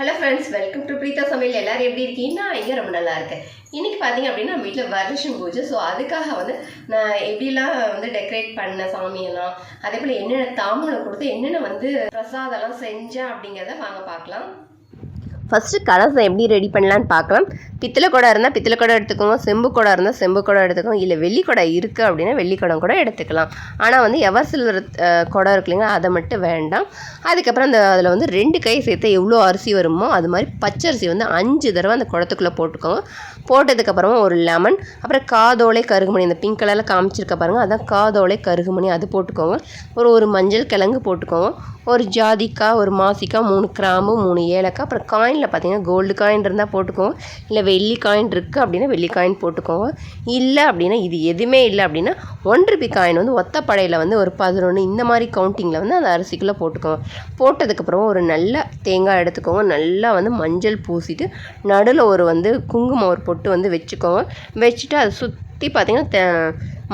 Hello friends welcome to Preetha சமையல் எல்லாரும் எப்படி இருக்கீங்கன்னா இங்கே ரொம்ப நல்லா இருக்கேன். இன்னைக்கு பார்த்தீங்க அப்படின்னா நம்ம வீட்டில் வரலட்சுமி பூஜை. ஸோ அதுக்காக வந்து நான் எப்படிலாம் வந்து டெக்கரேட் பண்ண சாமியெல்லாம் அதே போல் என்னென்ன தாம்பூலம் கொடுத்து என்னென்ன வந்து பிரசாதம்லாம் செஞ்சேன் அப்படிங்கிறத வாங்க பார்க்கலாம். ஃபஸ்ட்டு கலசம் எப்படி ரெடி பண்ணலான்னு பார்க்கலாம். பித்தளை குடம் இருந்தால் பித்தளை குடம் எடுத்துக்கோங்க. செம்பு குடம் இருந்தால் செம்பு குடம் எடுத்துக்கோங்க. இல்லை வெள்ளி குடம் இருக்குது அப்படின்னா வெள்ளி குடம் கூட எடுத்துக்கலாம். ஆனால் வந்து எவர் சில்வர் குடம் இருக்கு இல்லைங்க அதை மட்டும் வேண்டாம். அதுக்கப்புறம் அந்த அதில் வந்து ரெண்டு கை சேர்த்து எவ்வளோ அரிசி வருமோ அது மாதிரி பச்சரிசி வந்து அஞ்சு தடவை அந்த குடத்துக்குள்ளே போட்டுக்கோங்க. போட்டதுக்கப்புறமா ஒரு லெமன் அப்புறம் காதோலை கருகுமணி இந்த பிங்க் கலரில் காமிச்சிருக்க பாருங்கள் அதான் காதோலை கருகுமணி அது போட்டுக்கோங்க. ஒரு ஒரு மஞ்சள் கிழங்கு போட்டுக்கோங்க. ஒரு ஜாதிக்காய் ஒரு மாசிக்காய் மூணு கிராம்பு மூணு ஏலக்காய் அப்புறம் காயின் இல்லை பார்த்தீங்கன்னா கோல்டு காயின் இருந்தால் போட்டுக்கோங்க. இல்லை வெள்ளி காயின் இருக்குது அப்படின்னா வெள்ளி காயின் போட்டுக்கோங்க. இல்லை அப்படின்னா இது எதுவுமே இல்லை அப்படின்னா ஒன் ருபி காயின் வந்து ஒத்தப்படையில் வந்து ஒரு பதினொன்று இந்த மாதிரி கவுண்டிங்கில் வந்து அந்த அரிசிக்குள்ளே போட்டுக்கோங்க. போட்டதுக்கப்புறம் ஒரு நல்ல தேங்காய் எடுத்துக்கோங்க. நல்லா வந்து மஞ்சள் பூசிட்டு நடுவில் ஒரு வந்து குங்குமம் ஒரு பொட்டு வந்து வச்சுக்கோங்க. வச்சுட்டு அதை சுற்றி பார்த்திங்கன்னா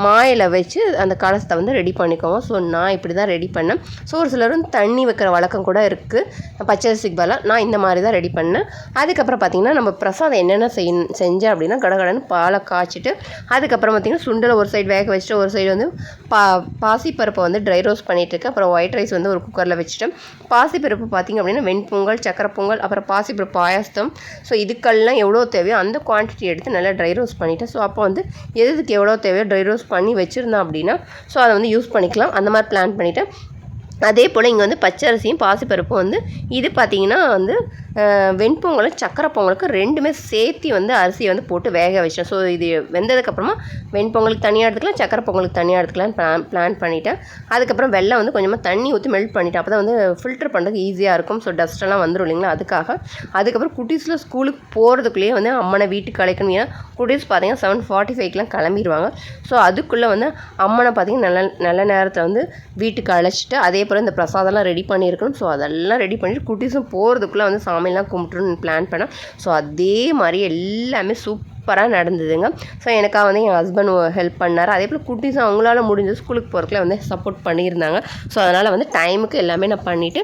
மாயில் வச்சு அந்த கலசத்தை வந்து ரெடி பண்ணிக்கோங்க ஸோ நான் இப்படி தான் ரெடி பண்ணேன். ஸோ ஒரு சிலரும் தண்ணி வைக்கிற வழக்கம் கூட இருக்குது பச்சரிசிக்கு பதிலாக நான் இந்த மாதிரி தான் ரெடி பண்ணேன். அதுக்கப்புறம் பார்த்திங்கன்னா நம்ம பிரசாதம் என்னென்ன செய் செஞ்சேன் அப்படின்னா கடகடன்னு பாலை காய்ச்சிட்டு அதுக்கப்புறம் பார்த்திங்கன்னா சுண்டலை ஒரு சைடு வேக வச்சுட்டு ஒரு சைடு வந்து பா பாசிப்பருப்பை வந்து ட்ரை ரோஸ்ட் பண்ணிகிட்ருக்கேன் அப்புறம் ஒயிட் ரைஸ் வந்து ஒரு குக்கரில் வச்சுட்டேன். பாசிப்பருப்பு பார்த்திங்க அப்படின்னா வெண்பொங்கல் சக்கரை பொங்கல் அப்புறம் பாசிப்பருப்பு பாயாசம். ஸோ இதுக்கெல்லாம் எவ்வளோ தேவையோ அந்த குவான்டிட்டி எடுத்து நல்லா ட்ரை ரோஸ்ட் பண்ணிவிட்டேன் ஸோ அப்போ வந்து எதுக்கு எவ்வளோ தேவையோ ட்ரை ரோஸ்ட் பண்ணி வச்சுருந்தான் அப்படின்னா ஸோ அதை வந்து யூஸ் பண்ணிக்கலாம். அந்த மாதிரி பிளான் பண்ணிவிட்டு அதே போல் இங்கே வந்து பச்சரிசியும் பாசிப்பருப்பும் வந்து இது பார்த்திங்கன்னா வந்து வெண்பொங்கலும் சக்கரை பொங்கலுக்கு ரெண்டுமே சேர்த்து வந்து அரிசியை வந்து போட்டு வேக வச்சேன். ஸோ இது வெந்ததுக்கப்புறமா வெண்பொங்கலுக்கு தனியாக எடுத்துக்கலாம் சக்கரை பொங்கலுக்கு தனியாக எடுத்துக்கலாம் பிளான் பிளான் பண்ணிட்டேன். அதுக்கப்புறம் வெள்ளம் வந்து கொஞ்சமாக தண்ணி ஊற்றி மெல்ட் பண்ணிவிட்டேன் அப்போ தான் வந்து ஃபில்டர் பண்ணுறதுக்கு ஈஸியாக இருக்கும். ஸோ டஸ்ட்டெல்லாம் வந்துடும் இல்லைங்களா அதுக்காக. அதுக்கப்புறம் குட்டீஸில் ஸ்கூலுக்கு போகிறதுக்குள்ளேயே வந்து அம்மனை வீட்டுக்கு அழைக்கணும். ஏன்னா குட்டீஸ் பார்த்தீங்கன்னா செவன் ஃபார்ட்டி ஃபைவ்க்கெலாம் கிளம்பிடுவாங்க ஸோ அதுக்குள்ளே வந்து அம்மனை பார்த்தீங்கன்னா நல்ல நல்ல நேரத்தில் வந்து வீட்டுக்கு அழைச்சிட்டு அதே அதேபோல் இந்த பிரசாதம்லாம் ரெடி பண்ணியிருக்கணும். ஸோ அதெல்லாம் ரெடி பண்ணிட்டு குட்டீஸும் போகிறதுக்குள்ளே வந்து சாமியெல்லாம் கும்பிட்டுன்னு பிளான் பண்ணேன். ஸோ அதே மாதிரி எல்லாமே சூப்பராக நடந்ததுங்க. ஸோ எனக்காக வந்து என் ஹஸ்பண்ட் ஹெல்ப் பண்ணார். அதே போல் குட்டீஸும் அவங்களால முடிஞ்ச ஸ்கூலுக்கு போகிறதுக்குள்ள வந்து சப்போர்ட் பண்ணியிருந்தாங்க. ஸோ அதனால் வந்து டைமுக்கு எல்லாமே நான் பண்ணிவிட்டு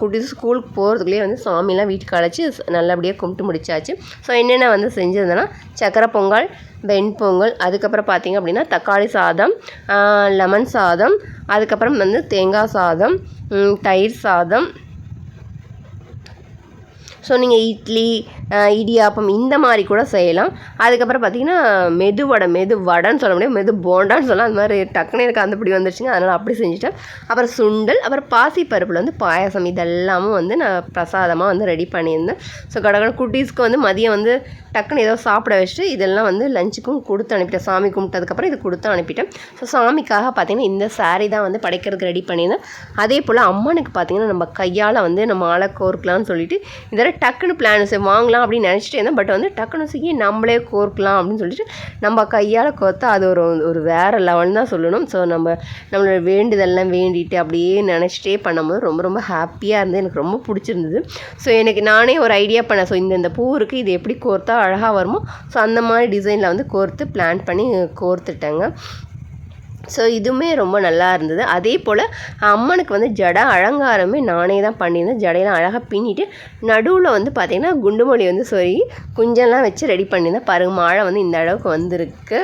குட்டீஸ் ஸ்கூலுக்கு போகிறதுக்குள்ளேயே வந்து சாமிலாம் வீட்டுக்கு அழைச்சி நல்லபடியாக கும்பிட்டு முடிச்சாச்சு. ஸோ என்னென்ன வந்து செஞ்சிருந்தேன்னா சக்கரை பொங்கல் வெண்பொங்கல் அதுக்கப்புறம் பார்த்திங்க அப்படின்னா தக்காளி சாதம் லெமன் சாதம் அதுக்கப்புறம் வந்து தேங்காய் சாதம் தயிர் சாதம். ஸோ நீங்கள் இட்லி இடியாப்பம் இந்த மாதிரி கூட செய்யலாம். அதுக்கப்புறம் பார்த்தீங்கன்னா மெது வடை மெது வடைன்னு சொல்ல முடியாது மெது போண்டான்னு சொல்லலாம். அந்த மாதிரி டக்குன்னு எனக்கு அந்த பிடி வந்துருச்சுங்க. அதனால் அப்படி செஞ்சுட்டேன். அப்புறம் சுண்டல் அப்புறம் பாசி பருப்பில் வந்து பாயாசம். இதெல்லாமும் வந்து நான் பிரசாதமாக வந்து ரெடி பண்ணியிருந்தேன். ஸோ கடகட குட்டீஸ்க்கு வந்து மதியம் வந்து டக்குன்னு ஏதோ சாப்பிட வச்சுட்டு இதெல்லாம் வந்து லஞ்சுக்கும் கொடுத்து அனுப்பிட்டேன். சாமி கும்பிட்டதுக்கப்புறம் இது கொடுத்து அனுப்பிட்டேன். ஸோ சாமிக்காக பார்த்தீங்கன்னா இந்த சாரீ தான் வந்து படைக்கிறதுக்கு ரெடி பண்ணியிருந்தேன். அதே போல் அம்மனுக்கு பார்த்தீங்கன்னா நம்ம கையால் வந்து நம்ம ஆளை கோர்க்கலாம்னு சொல்லிட்டு இதெல்லாம் டக்குன்னு பிளான் வாங்கலாம் அப்படின்னு நினச்சிட்டே இருந்தேன். பட் வந்து டக்குன்னு செய்ய நம்மளே கோர்க்கலாம் அப்படின்னு சொல்லிட்டு நம்ம கையால் கோர்த்தா அது ஒரு ஒரு வேறு லெவல் தான் சொல்லணும். ஸோ நம்ம நம்மளோட வேண்டுதல்லாம் வேண்டிட்டு அப்படியே நினச்சிட்டே பண்ணும்போது ரொம்ப ரொம்ப ஹாப்பியாக இருந்து எனக்கு ரொம்ப பிடிச்சிருந்தது. ஸோ எனக்கு நானே ஒரு ஐடியா பண்ணேன். ஸோ இந்த இந்த பூ இருக்குது இது எப்படி கோர்த்தா அழகாக வருமோ ஸோ அந்த மாதிரி டிசைனில் வந்து கோர்த்து பிளான் பண்ணி கோர்த்துட்டேங்க. ஸோ இதுவுமே ரொம்ப நல்லா இருந்தது. அதே போல் அம்மனுக்கு வந்து ஜடை அலங்காரமே நானே தான் பண்ணியிருந்தேன். ஜடையெல்லாம் அழகாக பின்னிட்டு நடுவில் வந்து பார்த்திங்கன்னா குண்டுமொழி வந்து சொறி குஞ்செல்லாம் வச்சு ரெடி பண்ணியிருந்தேன். பாருங்க மாழை வந்து இந்த அளவுக்கு வந்திருக்கு.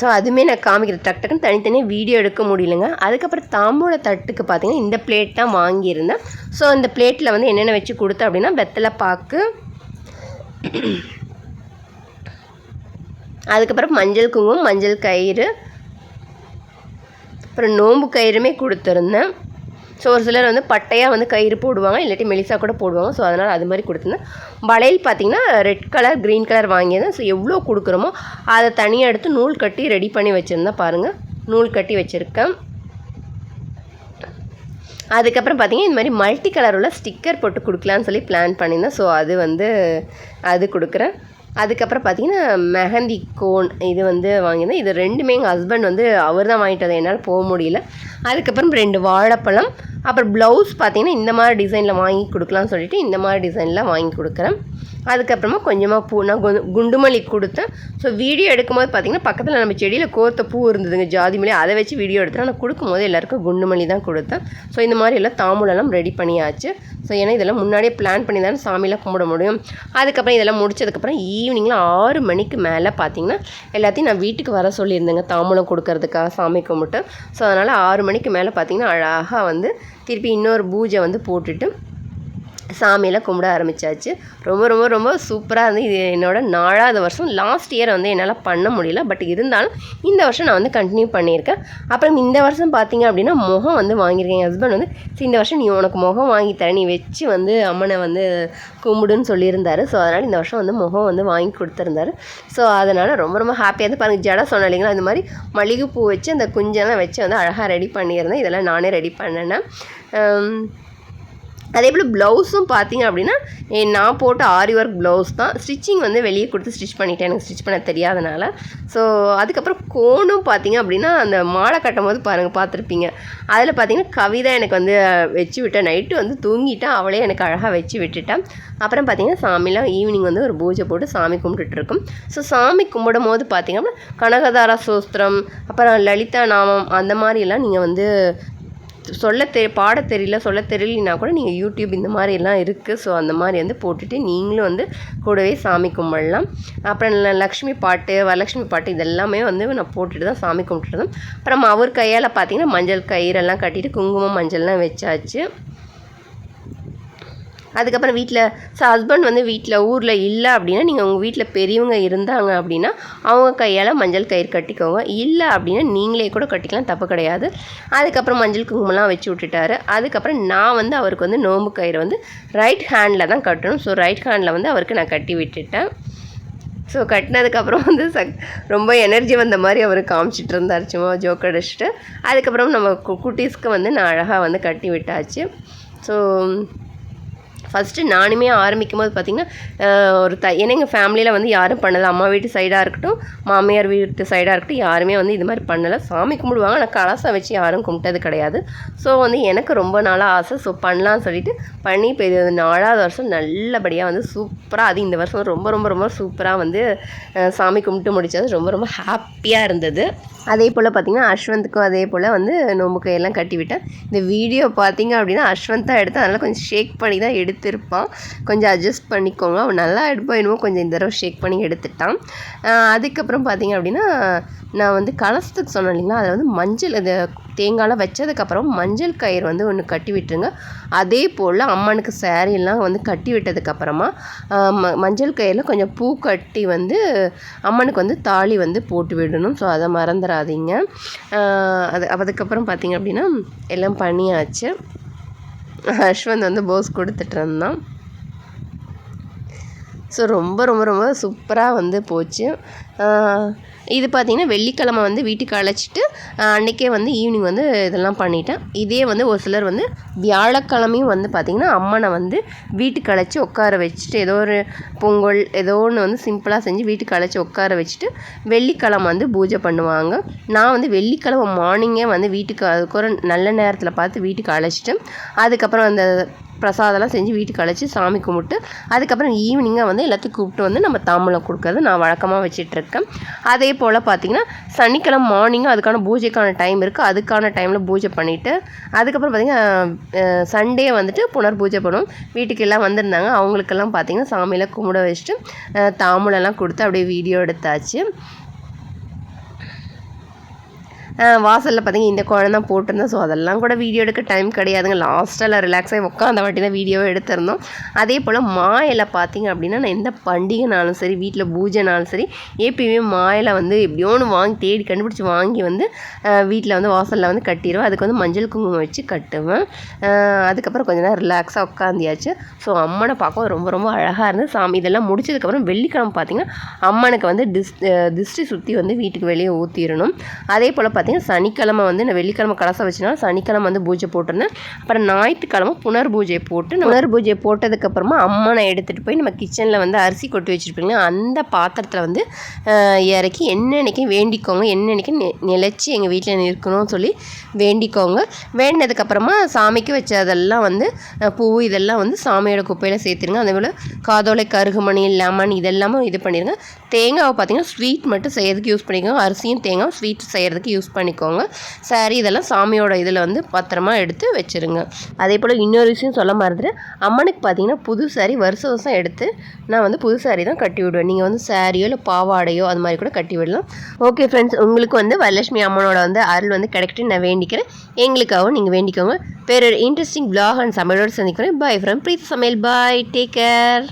ஸோ அதுவுமே நான் காமிக்கிறேன். டக் டக்குன்னு தனித்தனியாக வீடியோ எடுக்க முடியலங்க. அதுக்கப்புறம் தாம்பூல தட்டுக்கு பார்த்தீங்கன்னா இந்த பிளேட் தான் வாங்கியிருந்தேன். ஸோ இந்த பிளேட்டில் வந்து என்னென்ன வச்சு கொடுத்தேன் அப்படின்னா வெத்தலை பாக்கு அதுக்கப்புறம் மஞ்சள் குங்குமம் மஞ்சள் கயிறு அப்புறம் நோம்பு கயிறுமே கொடுத்துருந்தேன். ஸோ ஒரு சிலர் வந்து பட்டையாக வந்து கயிறு போடுவாங்க இல்லாட்டி மெலிசா கூட போடுவாங்க. ஸோ அதனால் அது மாதிரி கொடுத்துருந்தேன். வளையல் பார்த்தீங்கன்னா ரெட் கலர் க்ரீன் கலர் வாங்கியிருந்தேன். ஸோ எவ்வளோ கொடுக்குறோமோ அதை தனியாக எடுத்து நூல் கட்டி ரெடி பண்ணி வச்சுருந்தேன் பாருங்கள் நூல் கட்டி வச்சுருக்கேன். அதுக்கப்புறம் பார்த்தீங்கன்னா இந்த மாதிரி மல்டி கலர் உள்ள ஸ்டிக்கர் போட்டு கொடுக்கலான்னு சொல்லி பிளான் பண்ணியிருந்தேன். ஸோ அது வந்து அது கொடுக்குறேன். அதுக்கப்புறம் பார்த்தீங்கன்னா மெஹந்தி கோன் இது வந்து வாங்கியிருந்தேன். இது ரெண்டுமே எங்கள் ஹஸ்பண்ட் வந்து அவர் தான் வாங்கிட்டு வந்தார். என்னால் போக முடியல. அதுக்கப்புறம் ரெண்டு வாழைப்பழம். அப்புறம் ப்ளவுஸ் பார்த்திங்கன்னா இந்த மாதிரி டிசைனில் வாங்கி கொடுக்கலாம்னு சொல்லிட்டு இந்த மாதிரி டிசைனில் வாங்கி கொடுக்குறேன். அதுக்கப்புறமா கொஞ்சமாக பூ நான் குண்டு- குண்டுமல்லி கொடுத்தேன். ஸோ வீடியோ எடுக்கும்போது பார்த்திங்கன்னா பக்கத்தில் நம்ம செடியில் கோர்த்த பூ இருந்ததுங்க ஜாதி மல்லி. அதை வச்சு வீடியோ எடுத்தேன். நான் கொடுக்கும்போது எல்லாருக்கும் குண்டுமல்லி தான் கொடுத்தேன். ஸோ இந்த மாதிரி எல்லாம் தாம்பூலெல்லாம் ரெடி பண்ணியாச்சு. ஸோ ஏன்னா இதெல்லாம் முன்னாடியே பிளான் பண்ணி தானே சாமியெல்லாம் கும்பிட முடியும். அதுக்கப்புறம் இதெல்லாம் முடிச்சதுக்கப்புறம் ஈவினிங்கில் ஆறு மணிக்கு மேலே பார்த்தீங்கன்னா எல்லாத்தையும் நான் வீட்டுக்கு வர சொல்லியிருந்தேங்க. தாம்பூலம் கொடுக்கறதுக்காக சாமி கும்பிட்டு. ஸோ அதனால் ஆறு மணிக்கு மேலே பார்த்தீங்கன்னா அழகாக வந்து திருப்பி இன்னொரு பூஜை வந்து போட்டுட்டு சாமியெல்லாம் கும்பிட ஆரம்பித்தாச்சு ரொம்ப ரொம்ப ரொம்ப சூப்பராக இருந்து இது என்னோட நாலாவது வருஷம். லாஸ்ட் இயர் வந்து என்னால் பண்ண முடியல. பட் இருந்தாலும் இந்த வருஷம் நான் வந்து கண்டினியூ பண்ணியிருக்கேன். அப்புறம் இந்த வருஷம் பார்த்தீங்க அப்படின்னா முகம் வந்து வாங்கியிருக்கேன். என் ஹஸ்பண்ட் வந்து இந்த வருஷம் நீ உனக்கு முகம் வாங்கி தர நீ வச்சு வந்து அம்மனை வந்து கும்பிடுன்னு சொல்லியிருந்தாரு. ஸோ அதனால் இந்த வருஷம் வந்து முகம் வந்து வாங்கி கொடுத்துருந்தாரு. ஸோ அதனால் ரொம்ப ரொம்ப ஹாப்பியாக இருந்து பாருங்கள் ஜடை சொன்னேன் இல்லைங்களா? இந்த மாதிரி மல்லிகைப்பூ வச்சு அந்த குஞ்செல்லாம் வச்சு வந்து அழகாக ரெடி பண்ணியிருந்தேன். இதெல்லாம் நானே ரெடி பண்ணினேன் அதே போல் ப்ளவுஸும் பார்த்தீங்க அப்படின்னா நான் போட்ட ஆரி ஒர்க் ப்ளவுஸ் தான். ஸ்டிச்சிங் வந்து வெளியே கொடுத்து ஸ்டிச் பண்ணிட்டேன். எனக்கு ஸ்டிச் பண்ண தெரியாதனால. ஸோ அதுக்கப்புறம் கோனும் பார்த்தீங்க அப்படின்னா அந்த மாலை கட்டும் போது பாருங்கள் பார்த்துருப்பீங்க. அதில் பார்த்தீங்கன்னா கவிதா எனக்கு வந்து வச்சு விட்டேன் நைட்டு வந்து தூங்கிட்டேன் அவளே எனக்கு அழகாக வச்சு விட்டுட்டேன் அப்புறம் பார்த்தீங்கன்னா சாமிலாம் ஈவினிங் வந்து ஒரு பூஜை போட்டு சாமி கும்பிட்டுட்ருக்கும். ஸோ சாமி கும்பிடும் போது பார்த்தீங்க அப்படின்னா கனகதாரா சோஸ்திரம் அப்புறம் லலிதா நாமம் அந்த மாதிரிலாம் நீங்கள் வந்து சொல்ல தெ பாட தெரியல சொல்ல தெரியலனா கூட நீங்கள் யூடியூப் இந்த மாதிரி எல்லாம் இருக்குது ஸோ அந்த மாதிரி வந்து போட்டுட்டு நீங்களும் வந்து கூடவே சாமி கும்பிடலாம். அப்புறம் லக்ஷ்மி பாட்டு வரலட்சுமி பாட்டு இதெல்லாமே வந்து நான் போட்டுட்டு தான் சாமி கும்பிட்டுருந்தோம் அப்புறம் அவர் கையால் பார்த்தீங்கன்னா மஞ்சள் கயிறெல்லாம் கட்டிட்டு குங்குமம் மஞ்சள்லாம் வச்சாச்சு. அதுக்கப்புறம் வீட்டில் ஸோ ஹஸ்பண்ட் வந்து வீட்டில் ஊரில் இல்லை அப்படின்னா நீங்கள் உங்கள் வீட்டில் பெரியவங்க இருந்தாங்க அப்படின்னா அவங்க கையால் மஞ்சள் கயிறு கட்டிக்கோங்க. இல்லை அப்படின்னா நீங்களே கூட கட்டிக்கலாம் தப்பு கிடையாது. அதுக்கப்புறம் மஞ்சள் குங்குமம்லாம் வச்சு விட்டுட்டாரு. அதுக்கப்புறம் நான் வந்து அவருக்கு வந்து நோம்பு கயிறு வந்து ரைட் ஹேண்டில் தான் கட்டணும். ஸோ ரைட் ஹேண்டில் வந்து அவருக்கு நான் கட்டி விட்டுட்டேன். ஸோ கட்டினதுக்கப்புறம் வந்து சக் ரொம்ப எனர்ஜி வந்த மாதிரி அவர் காமிச்சிட்டு இருந்தார். சும்மா ஜோக் அடிச்சுட்டு. அதுக்கப்புறம் நம்ம கு- குட்டீஸ்க்கு வந்து நான் அழகாக வந்து கட்டி விட்டாச்சு. ஸோ ஃபஸ்ட்டு நானுமே ஆரம்பிக்கும் போது பார்த்திங்கன்னா ஒரு த ஏன்னா எங்கள் ஃபேமிலியில் வந்து யாரும் பண்ணலை. அம்மா வீட்டு சைடாக இருக்கட்டும் மாமியார் வீட்டு சைடாக இருக்கட்டும் யாருமே வந்து இது மாதிரி பண்ணலை. சாமி கும்பிடுவாங்க. ஆனால் கலசம் வச்சு யாரும் கும்பிட்டது கிடையாது. ஸோ வந்து எனக்கு ரொம்ப நாளாக ஆசை. ஸோ பண்ணலாம்னு சொல்லிட்டு பண்ணி இப்போ இது நாலாவது வருஷம் நல்லபடியாக வந்து சூப்பராக அது இந்த வருஷம் ரொம்ப ரொம்ப ரொம்ப சூப்பராக வந்து சாமி கும்பிட்டு முடித்தது ரொம்ப ரொம்ப ஹாப்பியாக இருந்தது. அதே போல் பார்த்திங்கன்னா அஸ்வந்த்க்கும் அதே போல் வந்து நோம்பு கையெல்லாம் கட்டி விட்டேன் இந்த வீடியோ பார்த்தீங்க அப்படின்னா அஸ்வந்த் தான் எடுத்து அதனால் கொஞ்சம் ஷேக் பண்ணி தான் எடுத்து எடுத்திருப்பான் கொஞ்சம் அட்ஜஸ்ட் பண்ணிக்கோங்க. அவன் நல்லா எடுப்பான் என்னமோ கொஞ்சம் இந்த தடவை ஷேக் பண்ணி எடுத்துட்டான். அதுக்கப்புறம் பார்த்தீங்க அப்படின்னா நான் வந்து கலசத்துக்கு சொன்னேன் இல்லைங்களா? அதில் வந்து மஞ்சள் அது தேங்காயெலாம் வச்சதுக்கப்புறம் மஞ்சள் கயிறு வந்து ஒன்று கட்டி விட்டுருங்க. அதே போல் அம்மனுக்கு சேரீலாம் வந்து கட்டி விட்டதுக்கப்புறமா ம மஞ்சள் கயிறில் கொஞ்சம் பூ கட்டி வந்து அம்மனுக்கு வந்து தாலி வந்து போட்டு விடணும். ஸோ அதை மறந்துடாதீங்க. அது அதுக்கப்புறம் பார்த்திங்க அப்படின்னா எல்லாம் பண்ணியாச்சு. ஹர்ஷ்வந்த் வந்து போஸ் கொடுத்துட்டு இருந்தான். ஸோ ரொம்ப ரொம்ப ரொம்ப சூப்பராக வந்து போச்சு. இது பார்த்திங்கன்னா வெள்ளிக்கிழமை வந்து வீட்டுக்கு அழைச்சிட்டு அன்றைக்கே வந்து ஈவினிங் வந்து இதெல்லாம் பண்ணிட்டேன். இதே வந்து ஒரு சிலர் வந்து வியாழக்கிழமையும் வந்து பார்த்திங்கன்னா அம்மனை வந்து வீட்டுக்கு அழைச்சி உட்கார வச்சுட்டு ஏதோ ஒரு பொங்கல் ஏதோ ஒன்று வந்து சிம்பிளாக செஞ்சு வீட்டுக்கு அழைச்சி உட்கார வச்சுட்டு வெள்ளிக்கிழமை வந்து பூஜை பண்ணுவாங்க. நான் வந்து வெள்ளிக்கிழமை மார்னிங்கே வந்து வீட்டுக்கு அதுக்கு ஒரு நல்ல நேரத்தில் பார்த்து வீட்டுக்கு அழைச்சிட்டு அதுக்கப்புறம் அந்த பிரசாதம்லாம் செஞ்சு வீட்டுக்கு அழைச்சி சாமி கும்பிட்டு அதுக்கப்புறம் ஈவினிங்காக வந்து எல்லாத்தையும் கூப்பிட்டு வந்து நம்ம தாம்பூலம் கொடுக்கறது நான் வழக்கமாக வச்சிட்ருக்கேன். அதே போல் பார்த்திங்கன்னா சனிக்கிழமை மார்னிங்கும் அதுக்கான பூஜைக்கான டைம் இருக்குது அதுக்கான டைமில் பூஜை பண்ணிவிட்டு அதுக்கப்புறம் பார்த்திங்கன்னா சண்டே வந்துட்டு புனர் பூஜை பண்ணுவோம். வீட்டுக்கு எல்லாம் வந்திருந்தாங்க. அவங்களுக்கெல்லாம் பார்த்திங்கன்னா சாமியெல்லாம் கும்பிட வச்சுட்டு அஹ், தாம்பூலம்லாம் கொடுத்து அப்படியே வீடியோ எடுத்தாச்சு. வாசலில் பார்த்தீங்கன்னா இந்த குழந்தை தான் போட்டிருந்தேன். ஸோ அதெல்லாம் கூட வீடியோ எடுக்க டைம் கிடையாதுங்க. லாஸ்ட்டில் ரிலாக்ஸாக உட்காந்த வாட்டி தான் வீடியோவை எடுத்திருந்தோம். அதே போல் மாயில பார்த்தீங்க அப்படின்னா நான் எந்த பண்டிகைனாலும் சரி வீட்டில் பூஜைனாலும் சரி எப்பயுமே மாயில வந்து எப்படியோ ஒன்று வாங்கி தேடி கண்டுபிடிச்சி வாங்கி வந்து வீட்டில் வந்து வாசலில் வந்து கட்டிடுவேன் அதுக்கு வந்து மஞ்சள் குங்குமம் வச்சு கட்டுவேன். அதுக்கப்புறம் கொஞ்ச நேரம் ரிலாக்ஸாக உட்காந்தியாச்சு ஸோ அம்மனை பார்க்கவும் ரொம்ப ரொம்ப அழகாக இருந்து சாமி இதெல்லாம் முடிச்சதுக்கப்புறம் வெள்ளிக்கிழமை பார்த்தீங்கன்னா அம்மனுக்கு வந்து டிஸ் திருஷ்டி சுற்றி வந்து வீட்டுக்கு வெளியே ஊற்றிடணும் அதே போல் பார்த்தீங்கன்னா சனிக்கிழமை வந்து நான் வெள்ளிக்கிழமை கலசம் வச்சுனால சனிக்கிழமை வந்து பூஜை போட்டிருந்தேன். அப்புறம் ஞாயிற்றுக்கிழமை புனர் பூஜை போட்டு புனர் பூஜை போட்டதுக்கப்புறமா அம்மனை எடுத்துகிட்டு போய் நம்ம கிச்சனில் வந்து அரிசி கொட்டி வச்சுருப்பீங்க அந்த பாத்திரத்தில் வந்து இறக்கி என்னன்னைக்கு வேண்டிக்கோங்க என்னென்னைக்கு நி நிலச்சி எங்கள் வீட்டில் இருக்கணும்னு சொல்லி வேண்டிக்கோங்க. வேண்டினதுக்கப்புறமா சாமிக்கு வச்சதெல்லாம் வந்து பூ இதெல்லாம் வந்து சாமியோட குப்பையில் சேர்த்துருங்க. அதே போல் காதோலை கருகுமணி லெமன் இதெல்லாமும் இது பண்ணிடுங்க தேங்காவை பார்த்தீங்கன்னா ஸ்வீட் மட்டும் செய்யறதுக்கு யூஸ் பண்ணிக்கோங்க. அரிசியும் தேங்காய் ஸ்வீட் செய்கிறதுக்கு யூஸ் பண்ணிக்கோங்க. சாரி இதெல்லாம் சாமியோட இதில் வந்து பத்திரமா எடுத்து வச்சுருங்க. அதே போல் இன்னொரு விஷயம் சொல்ல மறந்துட்டேன். அம்மனுக்கு பார்த்தீங்கன்னா புது சாரி வருஷம் வருஷம் எடுத்து நான் வந்து புது சாரி தான் கட்டி விடுவேன். நீங்கள் வந்து சாரியோ இல்லை பாவாடையோ அது மாதிரி கூட கட்டி விடலாம். ஓகே ஃப்ரெண்ட்ஸ் உங்களுக்கு வந்து வரலட்சுமி அம்மனோட வந்து அருள் வந்து கிடைக்கிட்டு நான் வேண்டிக்கிறேன். எங்களுக்காகவும் நீங்கள் வேண்டிக்கோங்க. வேற இன்ட்ரெஸ்டிங் பிளாக் அண்ட் சமையலோடு சந்திக்கிறேன். பாய் ஃப்ரம் ப்ரீத் சமையல். Bye take care